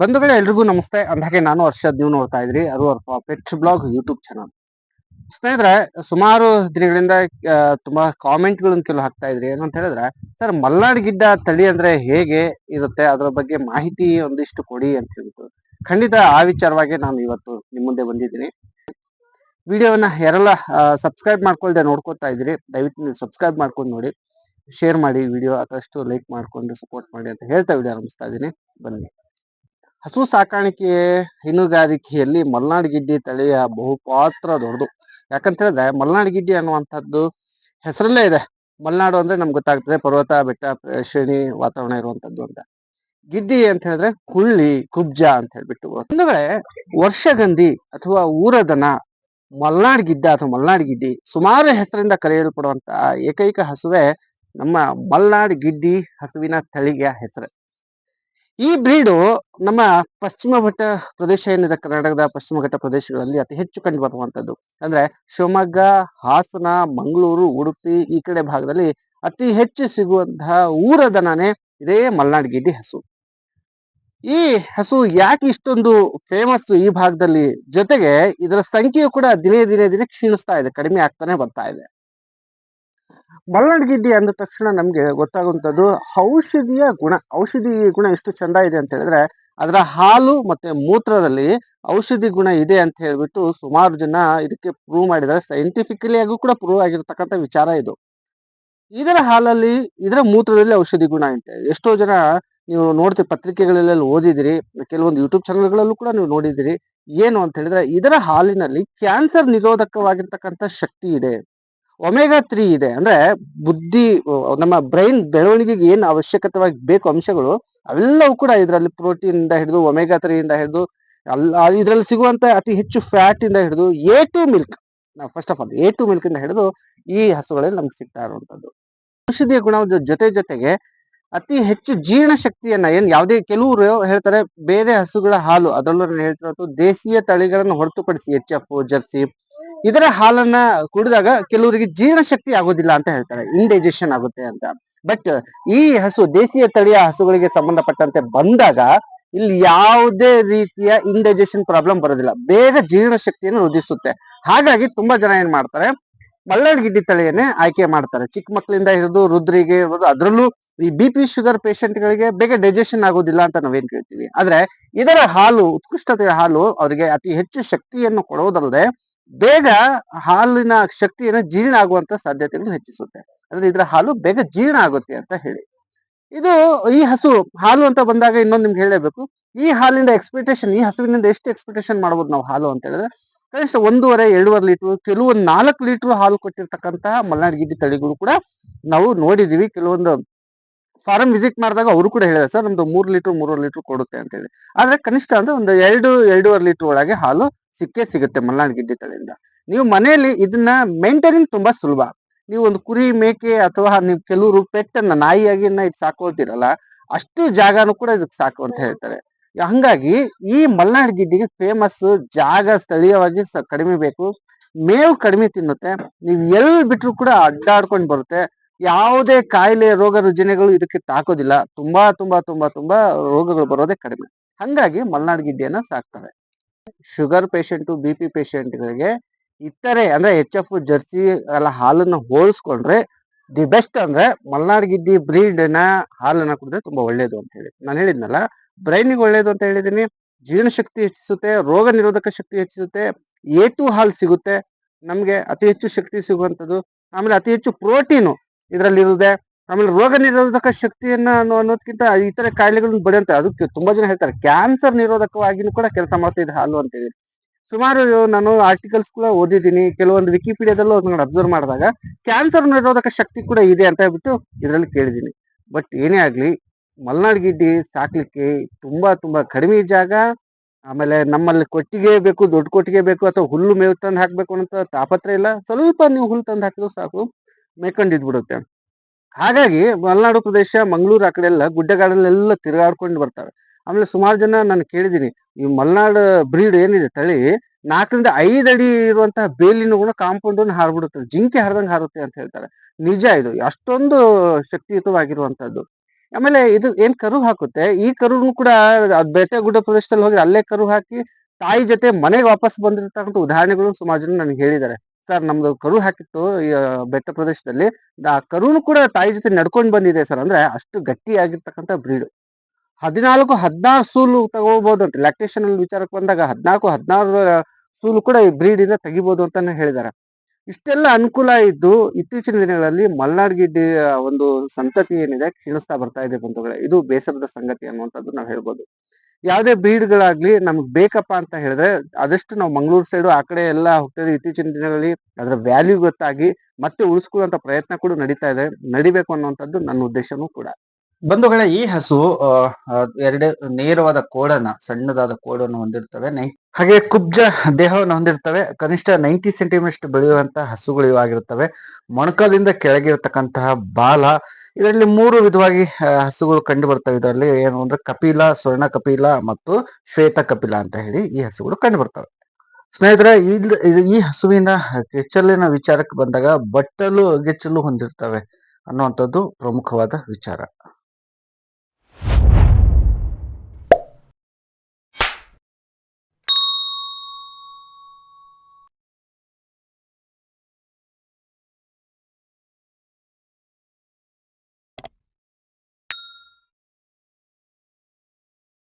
ಬಂಧುಗಳೇ, ಎಲ್ರಿಗೂ ನಮಸ್ತೆ. ಅಂದಾಗೆ ನಾನು ಹರ್ಷದ್, ನೀವು ನೋಡ್ತಾ ಇದ್ರಿ ಅದು ಪೆಟ್ಸ್ ಬ್ಲಾಗ್ ಯೂಟ್ಯೂಬ್ ಚಾನಲ್ ಸ್ನೇಹಿತರೆ, ಸುಮಾರು ದಿನಗಳಿಂದ ತುಂಬಾ ಕಾಮೆಂಟ್ ಗಳನ್ನ ಕೆಲವು ಹಾಕ್ತಾ ಇದ್ರಿ. ಏನಂತ ಹೇಳಿದ್ರೆ, ಸರ್, ಮಲ್ನಾಡ್ ಗಿಡ್ಡ ತಳಿ ಅಂದ್ರೆ ಹೇಗೆ ಇರುತ್ತೆ? ಅದರ ಬಗ್ಗೆ ಮಾಹಿತಿ ಒಂದಿಷ್ಟು ಕೊಡಿ ಅಂತ ಹೇಳ್ಬಿಟ್ಟು ಖಂಡಿತ ಆ ವಿಚಾರವಾಗಿ ನಾನು ಇವತ್ತು ನಿಮ್ ಮುಂದೆ ಬಂದಿದ್ದೀನಿ. ವಿಡಿಯೋವನ್ನ ಯಾರೆಲ್ಲ ಸಬ್ಸ್ಕ್ರೈಬ್ ಮಾಡ್ಕೊಳ್ದೆ ನೋಡ್ಕೊತಾ ಇದ್ರಿ, ದಯವಿಟ್ಟು ನೀವು ಸಬ್ಸ್ಕ್ರೈಬ್ ಮಾಡ್ಕೊಂಡು ನೋಡಿ. ಶೇರ್ ಮಾಡಿ, ವಿಡಿಯೋ ಆದಷ್ಟು ಲೈಕ್ ಮಾಡ್ಕೊಂಡು ಸಪೋರ್ಟ್ ಮಾಡಿ ಅಂತ ಹೇಳ್ತಾ ವಿಡಿಯೋ ಆರಂಭಿಸ್ತಾ ಇದ್ದೀನಿ. ಬನ್ನಿ. ಹಸು ಸಾಕಾಣಿಕೆ ಹೈನುಗಾರಿಕೆಯಲ್ಲಿ ಮಲ್ನಾಡ್ ಗಿಡ್ಡಿ ತಳಿಯ ಬಹುಪಾತ್ರ ದೊಡ್ಡದು. ಯಾಕಂತ ಹೇಳಿದ್ರೆ ಮಲ್ನಾಡ್ ಗಿಡ್ಡಿ ಅನ್ನುವಂಥದ್ದು ಹೆಸರಲ್ಲೇ ಇದೆ. ಮಲ್ನಾಡು ಅಂದ್ರೆ ನಮ್ಗೆ ಗೊತ್ತಾಗ್ತದೆ ಪರ್ವತ, ಬೆಟ್ಟ, ಶ್ರೇಣಿ ವಾತಾವರಣ ಇರುವಂತದ್ದು ಅಂತ. ಗಿಡ್ಡಿ ಅಂತ ಹೇಳಿದ್ರೆ ಕುಳ್ಳಿ, ಕುಬ್ಜ ಅಂತ ಹೇಳ್ಬಿಟ್ಟು ಅಂದ್ರೆ ವರ್ಷಗಂಧಿ ಅಥವಾ ಊರದನ ಮಲ್ನಾಡ್ ಗಿಡ್ಡ ಅಥವಾ ಮಲ್ನಾಡ್ ಗಿಡ್ಡಿ ಸುಮಾರು ಹೆಸರಿಂದ ಕರೆಯಲ್ಪಡುವಂತಹ ಏಕೈಕ ಹಸುವೆ ನಮ್ಮ ಮಲ್ನಾಡ್ ಗಿಡ್ಡಿ ಹಸುವಿನ ತಳಿಯ ಹೆಸರು. ಈ ಬ್ರೀಡು ನಮ್ಮ ಪಶ್ಚಿಮ ಘಟ್ಟ ಪ್ರದೇಶ ಏನಿದೆ ಕರ್ನಾಟಕದ ಪಶ್ಚಿಮ ಘಟ್ಟ ಪ್ರದೇಶಗಳಲ್ಲಿ ಅತಿ ಹೆಚ್ಚು ಕಂಡು ಬರುವಂತದ್ದು ಅಂದ್ರೆ ಶಿವಮೊಗ್ಗ, ಹಾಸನ, ಮಂಗಳೂರು, ಉಡುಪಿ ಈ ಕಡೆ ಭಾಗದಲ್ಲಿ ಅತಿ ಹೆಚ್ಚು ಸಿಗುವಂತಹ ಊರದನನೇ ಇದೇ ಮಲ್ನಾಡ್ ಗಿಡ್ಡಿ ಹಸು. ಈ ಹಸು ಯಾಕೆ ಇಷ್ಟೊಂದು ಫೇಮಸ್ ಈ ಭಾಗದಲ್ಲಿ ಜೊತೆಗೆ ಇದರ ಸಂಖ್ಯೆಯು ಕೂಡ ದಿನೇ ದಿನೇ ದಿನೇ ಕ್ಷೀಣಿಸ್ತಾ ಇದೆ, ಕಡಿಮೆ ಆಗ್ತಾನೆ ಬರ್ತಾ ಇದೆ. ಮಲ್ನಾಡ್ ಅಂದ ತಕ್ಷಣ ನಮಗೆ ಗೊತ್ತಾಗುವಂಥದ್ದು ಔಷಧಿಯ ಗುಣ, ಔಷಧಿ ಗುಣ ಎಷ್ಟು ಚಂದ ಇದೆ ಅಂತ ಹೇಳಿದ್ರೆ ಅದರ ಹಾಲು ಮತ್ತೆ ಮೂತ್ರದಲ್ಲಿ ಔಷಧಿ ಗುಣ ಇದೆ ಅಂತ ಹೇಳ್ಬಿಟ್ಟು ಸುಮಾರು ಜನ ಇದಕ್ಕೆ ಪ್ರೂವ್ ಮಾಡಿದ್ದಾರೆ. ಸೈಂಟಿಫಿಕಲಿ ಆಗೂ ಕೂಡ ಪ್ರೂವ್ ಆಗಿರ್ತಕ್ಕಂಥ ವಿಚಾರ ಇದು. ಇದರ ಹಾಲಲ್ಲಿ, ಇದರ ಮೂತ್ರದಲ್ಲಿ ಔಷಧಿ ಗುಣ ಅಂತ ಎಷ್ಟೋ ಜನ ನೀವು ನೋಡ್ತೀವಿ ಪತ್ರಿಕೆಗಳಲ್ಲೆಲ್ಲ ಓದಿದಿರಿ, ಕೆಲವೊಂದು ಯೂಟ್ಯೂಬ್ ಚಾನಲ್ಗಳಲ್ಲೂ ಕೂಡ ನೀವು ನೋಡಿದಿರಿ. ಏನು ಅಂತ ಹೇಳಿದ್ರೆ ಇದರ ಹಾಲಿನಲ್ಲಿ ಕ್ಯಾನ್ಸರ್ ನಿರೋಧಕವಾಗಿರ್ತಕ್ಕಂಥ ಶಕ್ತಿ ಇದೆ. ಒಮೆಗಾ ತ್ರೀ ಇದೆ. ಅಂದ್ರೆ ಬುದ್ಧಿ ನಮ್ಮ ಬ್ರೈನ್ ಬೆಳವಣಿಗೆಗೆ ಏನು ಅವಶ್ಯಕತವಾಗಿ ಬೇಕು ಅಂಶಗಳು, ಅವೆಲ್ಲವೂ ಕೂಡ ಇದರಲ್ಲಿ ಪ್ರೋಟೀನ್ ಇಂದ ಹಿಡಿದು, ಒಮೆಗಾ ತ್ರೀ ಇಂದ ಹಿಡಿದು ಅಲ್ಲ ಇದರಲ್ಲಿ ಸಿಗುವಂತ ಅತಿ ಹೆಚ್ಚು ಫ್ಯಾಟ್ ಇಂದ ಹಿಡಿದು, A two milk first of all A two milk ಇಂದ ಹಿಡಿದು ಈ ಹಸುಗಳಲ್ಲಿ ನಮ್ಗೆ ಸಿಗ್ತಾ ಇರುವಂತದ್ದು ಔಷಧಿಯ ಗುಣದ ಜೊತೆ ಜೊತೆಗೆ ಅತಿ ಹೆಚ್ಚು ಜೀರ್ಣ ಶಕ್ತಿಯನ್ನ ಏನ್ ಯಾವುದೇ ಕೆಲವರು ಹೇಳ್ತಾರೆ, ಬೇರೆ ಹಸುಗಳ ಹಾಲು, ಅದರಲ್ಲೂ ಹೇಳ್ತಿರೋದು ದೇಶೀಯ ತಳಿಗಳನ್ನು ಹೊರತುಪಡಿಸಿ ಎಚ್ ಎಫ್ ಜರ್ಸಿ ಇದರ ಹಾಲನ್ನ ಕುಡಿದಾಗ ಕೆಲವರಿಗೆ ಜೀರ್ಣ ಶಕ್ತಿ ಆಗೋದಿಲ್ಲ ಅಂತ ಹೇಳ್ತಾರೆ. ಇಂಡೈಜೆಷನ್ ಆಗುತ್ತೆ ಅಂತ. ಬಟ್ ಈ ಹಸು, ದೇಶೀಯ ತಳಿಯ ಹಸುಗಳಿಗೆ ಸಂಬಂಧಪಟ್ಟಂತೆ ಬಂದಾಗ ಇಲ್ಲಿ ಯಾವುದೇ ರೀತಿಯ ಇಂಡೈಜೆಷನ್ ಪ್ರಾಬ್ಲಮ್ ಬರೋದಿಲ್ಲ ಬೇಗ ಜೀರ್ಣ ಶಕ್ತಿಯನ್ನು ವೃದ್ಧಿಸುತ್ತೆ. ಹಾಗಾಗಿ ತುಂಬಾ ಜನ ಏನ್ ಮಾಡ್ತಾರೆ, ಮಲ್ನಾಡ್ ಗಿಡ್ಡಿ ತಳಿಯನ್ನೇ ಆಯ್ಕೆ ಮಾಡ್ತಾರೆ. ಚಿಕ್ಕ ಮಕ್ಕಳಿಂದ ಹಿಡಿದು ರುದ್ರಿಗೆ ಇರೋದು ಅದರಲ್ಲೂ ಈ ಬಿ ಪಿ ಶುಗರ್ ಗಳಿಗೆ ಬೇಗ ಡೈಜೆಷನ್ ಆಗೋದಿಲ್ಲ ಅಂತ ನಾವೇನ್ ಕೇಳ್ತೀವಿ. ಆದ್ರೆ ಇದರ ಹಾಲು, ಉತ್ಕೃಷ್ಟತೆಯ ಹಾಲು ಅವರಿಗೆ ಅತಿ ಹೆಚ್ಚು ಶಕ್ತಿಯನ್ನು ಕೊಡುವುದಲ್ಲದೆ ಬೇಗ ಹಾಲಿನ ಶಕ್ತಿಯನ್ನು ಜೀರ್ಣ ಆಗುವಂತ ಸಾಧ್ಯತೆಗಳು ಹೆಚ್ಚಿಸುತ್ತೆ. ಅಂದ್ರೆ ಇದರ ಹಾಲು ಬೇಗ ಜೀರ್ಣ ಆಗುತ್ತೆ ಅಂತ ಹೇಳಿ. ಇದು ಈ ಹಸು ಹಾಲು ಅಂತ ಬಂದಾಗ ಇನ್ನೊಂದು ನಿಮ್ಗೆ ಹೇಳಬೇಕು ಈ ಹಾಲಿಂದ ಎಕ್ಸ್ಪೆಕ್ಟೇಷನ್ ಈ ಹಸುವಿನಿಂದ ಎಷ್ಟು ಎಕ್ಸ್ಪೆಕ್ಟೇಷನ್ ಮಾಡ್ಬೋದು ನಾವು ಹಾಲು ಅಂತ ಹೇಳಿದ್ರೆ? ಕನಿಷ್ಠ ಒಂದೂವರೆ, ಎರಡೂವರೆ ಲೀಟರ್, ಕೆಲವೊಂದು ನಾಲ್ಕು ಲೀಟರ್ ಹಾಲು ಕೊಟ್ಟಿರ್ತಕ್ಕಂತಹ ಮಲ್ನಾಡ್ ಗಿಡ್ಡಿ ತಳಿಗಳು ಕೂಡ ನಾವು ನೋಡಿದೀವಿ. ಕೆಲವೊಂದು ಫಾರಂ ವಿಸಿಟ್ ಮಾಡಿದಾಗ ಅವರು ಕೂಡ ಹೇಳಿದೆ ಸರ್, ನಮ್ದು ಮೂರು ಲೀಟರ್ ಮೂರುವರೆ ಲೀಟರ್ ಕೊಡುತ್ತೆ ಅಂತ ಹೇಳಿ. ಆದ್ರೆ ಕನಿಷ್ಠ ಅಂದ್ರೆ ಒಂದು ಎರಡು, ಎರಡೂವರೆ ಲೀಟರ್ ಒಳಗೆ ಹಾಲು ಸಿಕ್ಕೇ ಸಿಗುತ್ತೆ ಮಲ್ನಾಡ್ ಗಿಡ್ಡಿ ತಳಿಯಿಂದ ನೀವು ಮನೆಯಲ್ಲಿ ಇದನ್ನ ಮೇಂಟೈನಿಂಗ್ ತುಂಬಾ ಸುಲಭ. ನೀವು ಒಂದು ಕುರಿ ಮೇಕೆ ಅಥವಾ ನೀವು ಕೆಲವರು ಪೆಟ್ಟನ್ನ ನಾಯಿಯಾಗಿ ಇದು ಸಾಕೊಳ್ತೀರಲ್ಲ, ಅಷ್ಟು ಜಾಗನೂ ಕೂಡ ಇದಕ್ಕೆ ಸಾಕು ಅಂತ ಹೇಳ್ತಾರೆ. ಹಂಗಾಗಿ ಈ ಮಲ್ನಾಡ್ ಗಿಡ್ಡಿಗೆ ಫೇಮಸ್ ಜಾಗ ಸ್ಥಳೀಯವಾಗಿ ಕಡಿಮೆ ಬೇಕು. ಮೇವು ಕಡಿಮೆ ತಿನ್ನುತ್ತೆ. ನೀವು ಎಲ್ಲಿ ಬಿಟ್ರು ಕೂಡ ಅಡ್ಡಾಡ್ಕೊಂಡು ಬರುತ್ತೆ. ಯಾವುದೇ ಕಾಯಿಲೆ ರೋಗ ರುಜಿನಗಳು ಇದಕ್ಕೆ ತಾಕೋದಿಲ್ಲ. ತುಂಬಾ ತುಂಬಾ ತುಂಬಾ ತುಂಬಾ ರೋಗಗಳು ಬರೋದೇ ಕಡಿಮೆ. ಹಂಗಾಗಿ ಮಲ್ನಾಡ್ ಗಿಡ್ಡೆಯನ್ನ ಸಾಕ್ತಾರೆ ಶುಗರ್ ಪೇಷಂಟು, ಬಿ ಪಿ ಪೇಷಂಟ್ಗಳಿಗೆ ಇತರೆ ಅಂದ್ರೆ ಎಚ್ ಎಫ್ ಜರ್ಸಿ ಎಲ್ಲ ಹಾಲನ್ನ ಹೋಲಿಸ್ಕೊಂಡ್ರೆ ದಿ ಬೆಸ್ಟ್ ಅಂದ್ರೆ ಮಲ್ನಾಡ್ ಗಿಡ್ಡಿ ಬ್ರೀಡ್ನ ಹಾಲನ್ನ ಕುಡಿದ್ರೆ ತುಂಬಾ ಒಳ್ಳೇದು ಅಂತ ಹೇಳಿ. ನಾನು ಹೇಳಿದ್ನಲ್ಲ ಬ್ರೈನಿಗೆ ಒಳ್ಳೇದು ಅಂತ ಹೇಳಿದೀನಿ. ಜೀರ್ಣಶಕ್ತಿ ಹೆಚ್ಚಿಸುತ್ತೆ, ರೋಗ ನಿರೋಧಕ ಶಕ್ತಿ ಹೆಚ್ಚಿಸುತ್ತೆ, ಎ ಟು ಹಾಲು ಸಿಗುತ್ತೆ. ನಮ್ಗೆ ಅತಿ ಹೆಚ್ಚು ಶಕ್ತಿ ಸಿಗುವಂಥದ್ದು. ಆಮೇಲೆ ಅತಿ ಹೆಚ್ಚು ಪ್ರೋಟೀನು. ಇದರಲ್ಲಿ ಇರುತ್ತೆ ಆಮೇಲೆ ರೋಗ ನಿರೋಧಕ ಶಕ್ತಿಯನ್ನ ಅನ್ನೋದಕ್ಕಿಂತ ಈ ತರ ಕಾಯಿಲೆಗಳನ್ನ ಬಡಿಯಂತೆ ಅದಕ್ಕೆ ತುಂಬಾ ಜನ ಹೇಳ್ತಾರೆ ಕ್ಯಾನ್ಸರ್ ನಿರೋಧಕವಾಗಿನೂ ಕೂಡ ಕೆಲಸ ಮಾಡ್ತಾ ಇದೆ ಹಾಲು ಅಂತ ಹೇಳಿ. ಸುಮಾರು ನಾನು ಆರ್ಟಿಕಲ್ಸ್ ಕೂಡ ಓದಿದ್ದೀನಿ, ಕೆಲವೊಂದು ವಿಕಿಪೀಡಿಯಾದಲ್ಲೂ ಅದನ್ನ ಅಬ್ಸರ್ವ್ ಮಾಡಿದಾಗ ಕ್ಯಾನ್ಸರ್ ನಿರೋಧಕ ಶಕ್ತಿ ಕೂಡ ಇದೆ ಅಂತ ಹೇಳ್ಬಿಟ್ಟು ಇದರಲ್ಲಿ ಕೇಳಿದ್ದೀನಿ. ಬಟ್ ಏನೇ ಆಗ್ಲಿ, ಮಲ್ನಾಡ್ ಗಿಡ್ಡಿ ಸಾಕ್ಲಿಕ್ಕೆ ತುಂಬಾ ತುಂಬಾ ಕಡಿಮೆ ಜಾಗ, ಆಮೇಲೆ ನಮ್ಮಲ್ಲಿ ಕೊಟ್ಟಿಗೆ ಬೇಕು, ದೊಡ್ಡ ಕೊಟ್ಟಿಗೆ ಬೇಕು, ಅಥವಾ ಹುಲ್ಲು ಮೇವು ತಂದು ಹಾಕ್ಬೇಕು ಅಂತ ತಾಪತ್ರ ಇಲ್ಲ, ಸ್ವಲ್ಪ ನೀವು ಹುಲ್ಲು ತಂದು ಹಾಕಿದ್ರು ಸಾಕು. ಮೇಯ್ಕೊಂಡಿದ್ ಬಿಡುತ್ತೆ ಹಾಗಾಗಿ ಮಲೆನಾಡು ಪ್ರದೇಶ, ಮಂಗಳೂರು ಆ ಕಡೆ ಎಲ್ಲ ಗುಡ್ಡಗಾಡಲ್ಲೆಲ್ಲ ತಿರುಗಾಡ್ಕೊಂಡು ಬರ್ತವೆ ಆಮೇಲೆ ಸುಮಾರು ಜನ ನಾನು ಕೇಳಿದ್ದೀನಿ, ಈ ಮಲೆನಾಡು ಬ್ರೀಡ್ ಏನಿದೆ ತಳಿ, ನಾಲ್ಕರಿಂದ ಐದು ಅಡಿ ಇರುವಂತಹ ಬೇಲಿನ ಕೂಡ ಕಾಂಪೌಂಡ್ ಅನ್ನು ಹಾರ್ಬಿಡುತ್ತೆ. ಜಿಂಕೆ ಹರಿದಂಗೆ ಹಾರುತ್ತೆ ಅಂತ ಹೇಳ್ತಾರೆ. ನಿಜ ಇದು ಅಷ್ಟೊಂದು ಶಕ್ತಿಯುತವಾಗಿರುವಂತದ್ದು ಆಮೇಲೆ ಇದು ಏನ್ ಕರು ಹಾಕುತ್ತೆ? ಈ ಕರುನು ಕೂಡ ಬೇಟೆ ಬೆಟ್ಟ ಗುಡ್ಡ ಪ್ರದೇಶದಲ್ಲಿ ಹೋಗಿ ಅಲ್ಲೇ ಕರು ಹಾಕಿ ತಾಯಿ ಜೊತೆ ಮನೆಗೆ ವಾಪಸ್ ಬಂದಿರತಕ್ಕಂಥ ಉದಾಹರಣೆಗಳು ಸುಮಾರು ಜನ ನನಗೆ ಹೇಳಿದ್ದಾರೆ. ಸರ್, ನಮ್ದು ಕರು ಹಾಕಿತ್ತು ಬೆಟ್ಟ ಪ್ರದೇಶದಲ್ಲಿ. ಆ ಕರುನು ಕೂಡ ತಾಯಿ ಜೊತೆ ನಡ್ಕೊಂಡು ಬಂದಿದೆ ಸರ್, ಅಂದ್ರೆ ಅಷ್ಟು ಗಟ್ಟಿಯಾಗಿರ್ತಕ್ಕಂಥ ಬ್ರೀಡ್ ಹದಿನಾಲ್ಕು, ಹದಿನಾರು ಸೂಲು ತಗೋಬಹುದು ಅಂತ ಲ್ಯಾಕ್ಟೇಷನ್ ಅಲ್ಲಿ ವಿಚಾರಕ್ಕೆ ಬಂದಾಗ ಹದಿನಾಲ್ಕು, ಹದಿನಾರು ಸೂಲು ಕೂಡ ಈ ಬ್ರೀಡ್ ಇಂದ ತೆಗಿಬಹುದು ಅಂತಾನೆ ಹೇಳಿದ್ದಾರೆ ಇಷ್ಟೆಲ್ಲ ಅನುಕೂಲ ಇದ್ದು ಇತ್ತೀಚಿನ ದಿನಗಳಲ್ಲಿ ಮಲ್ನಾಡ್ ಗಿಡ್ಡಿ ಒಂದು ಸಂತತಿ ಏನಿದೆ ಕ್ಷೀಣಿಸ್ತಾ ಬರ್ತಾ ಇದೆ ಬಂಧುಗಳೇ. ಇದು ಬೇಸರದ ಸಂಗತಿ ಅನ್ನುವಂಥದ್ದು ನಾವು ಹೇಳ್ಬೋದು. ಯಾವುದೇ ಬೀಡ್ಗಳಾಗ್ಲಿ ನಮ್ಗೆ ಬೇಕಪ್ಪ ಅಂತ ಹೇಳಿದ್ರೆ ಆದಷ್ಟು ನಾವು ಮಂಗಳೂರು ಸೈಡು ಆ ಕಡೆ ಎಲ್ಲ ಹೋಗ್ತಾ ಇತ್ತೀಚಿನ ದಿನಗಳಲ್ಲಿ ಅದರ ವ್ಯಾಲ್ಯೂ ಗೊತ್ತಾಗಿ ಮತ್ತೆ ಉಳಿಸ್ಕೊಳ್ಳುವಂತ ಪ್ರಯತ್ನ ಕೂಡ ನಡೀತಾ ಇದೆ. ನಡಿಬೇಕು ಅನ್ನುವಂಥದ್ದು ನನ್ನ ಉದ್ದೇಶನೂ ಕೂಡ. ಬಂಧುಗಳ ಈ ಹಸು ಎರಡು ನೇರವಾದ ಕೋಡನ್ನ, ಸಣ್ಣದಾದ ಕೋಡನ್ನು ಹೊಂದಿರ್ತವೆ. ಹಾಗೆ ಕುಬ್ಜ ದೇಹವನ್ನು ಹೊಂದಿರ್ತವೆ. ಕನಿಷ್ಠ ನೈಂಟಿ ಸೆಂಟಿಮೀಟರ್ ಬೆಳೆಯುವಂತಹ ಹಸುಗಳು ಇವಾಗಿರ್ತವೆ. ಮೊಣಕಾಲಿಂದ ಕೆಳಗಿರತಕ್ಕಂತಹ ಬಾಲ ಇದರಲ್ಲಿ ಮೂರು ವಿಧವಾಗಿ ಹಸುಗಳು ಕಂಡು ಬರ್ತವೆ. ಇದರಲ್ಲಿ ಏನು ಅಂದ್ರೆ ಕಪಿಲ, ಸ್ವರ್ಣ ಕಪಿಲ ಮತ್ತು ಶ್ವೇತ ಕಪಿಲ ಅಂತ ಹೇಳಿ ಈ ಹಸುಗಳು ಕಂಡು ಬರ್ತವೆ. ಸ್ನೇಹಿತರೆ ಈ ಹಸುವಿನ ಗೆಚ್ಚಲಿನ ವಿಚಾರಕ್ಕೆ ಬಂದಾಗ ಬಟ್ಟಲು ಗೆಚ್ಚಲು ಹೊಂದಿರ್ತವೆ ಅನ್ನುವಂಥದ್ದು ಪ್ರಮುಖವಾದ ವಿಚಾರ.